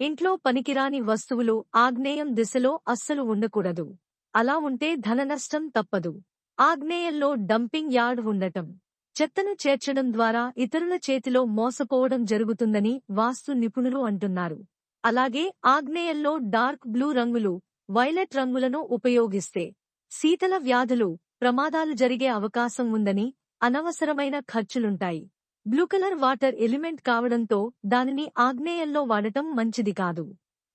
ఇంట్లో పనికిరాని వస్తువులు ఆగ్నేయం దిశలో అస్సలు ఉండకూడదు. అలా ఉంటే ధననష్టం తప్పదు. ఆగ్నేయంలో డంపింగ్ యార్డ్ ఉండటం. చెత్తను చేర్చడం ద్వారా ఇతరుల చేతిలో మోసపోవడం జరుగుతుందని వాస్తు నిపుణులు అంటున్నారు. అలాగే ఆగ్నేయంలో డార్క్ బ్లూ రంగులు వైలెట్ రంగులను ఉపయోగిస్తే శీతల వ్యాధులు ప్రమాదాలు జరిగే అవకాశం ఉందని అనవసరమైన ఖర్చులుంటాయి. బ్లూ కలర్ వాటర్ ఎలిమెంట్ కావడంతో దానిని ఆగ్నేయంలో వాడటం మంచిది కాదు.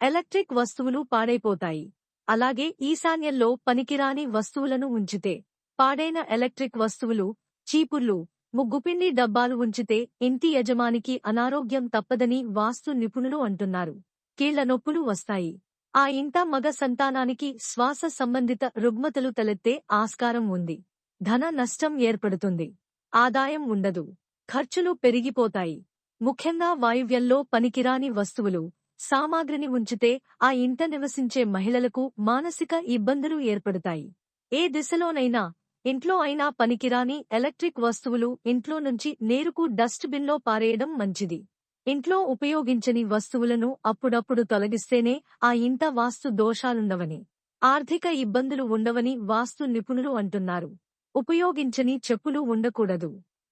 ఎలక్ట్రిక్ వస్తువులు పాడైపోతాయి. అలాగే ఈశాన్యంలో పనికిరాని వస్తువులను ఉంచితే పాడైన ఎలక్ట్రిక్ వస్తువులు చీపుర్లు ముగ్గుపిండి డబ్బాలు ఉంచితే ఇంటి యజమానికి అనారోగ్యం తప్పదని వాస్తు నిపుణులు అంటున్నారు. కీళ్ళ నొప్పులు వస్తాయి. ఆ ఇంట మగ సంతానానికి శ్వాస సంబంధిత రుగ్మతలు తలెత్తే ఆస్కారం ఉంది. ధన నష్టం ఏర్పడుతుంది. ఆదాయం ఉండదు. ఖర్చులు పెరిగిపోతాయి. ముఖ్యంగా వాయువ్యంలో పనికిరాని వస్తువులు సామాగ్రిని ఉంచితే ఆ ఇంట నివసించే మహిళలకు మానసిక ఇబ్బందులు ఏర్పడతాయి. ఏ దిశలోనైనా ఇంట్లో అయినా పనికిరాని ఎలక్ట్రిక్ వస్తువులు ఇంట్లో నుంచి నేరుకు డస్ట్ బిన్లో పారేయడం మంచిది. ఇంట్లో ఉపయోగించని వస్తువులను అప్పుడప్పుడు తొలగిస్తేనే ఆ ఇంట వాస్తు దోషాలుండవని ఆర్థిక ఇబ్బందులు ఉండవని వాస్తు నిపుణులు అంటున్నారు. ఉపయోగించని చెప్పులు ఉండకూడదు.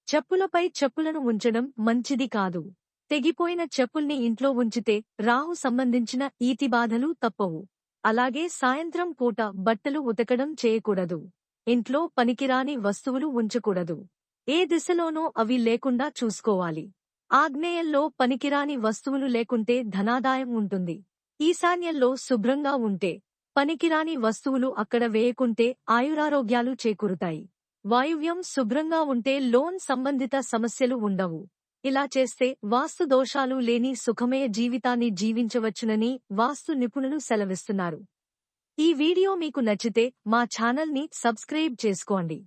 చెప్పులపై చెప్పులను ఉంచడం మంచిది కాదు. తెగిపోయిన చెప్పుల్ని ఇంట్లో ఉంచితే రాహు సంబంధించిన ఈతి బాధలు తప్పవు. అలాగే సాయంత్రం పూట బట్టలు ఉతకడం చేయకూడదు. ఇంట్లో పనికిరాని వస్తువులు ఉంచకూడదు. ఏ దిశలోనూ అవి లేకుండా చూసుకోవాలి. ఆగ్నేయంలో పనికిరాని వస్తువులు లేకుంటే ధనాదాయం ఉంటుంది. ఈశాన్యంలో శుభ్రంగా ఉంటే పనికిరాని వస్తువులు అక్కడ వేయకుంటే ఆయురారోగ్యాలు చేకూరుతాయి. వాయువ్యం శుభ్రంగా ఉంటే లోన్ సంబంధిత సమస్యలు ఉండవు. ఇలా చేస్తే వాస్తు దోషాలు లేని సుఖమయ జీవితాన్ని జీవించవచ్చునని వాస్తు నిపుణులు సెలవిస్తున్నారు. ఈ వీడియో మీకు నచ్చితే మా ఛానల్ని సబ్స్క్రైబ్ చేసుకోండి.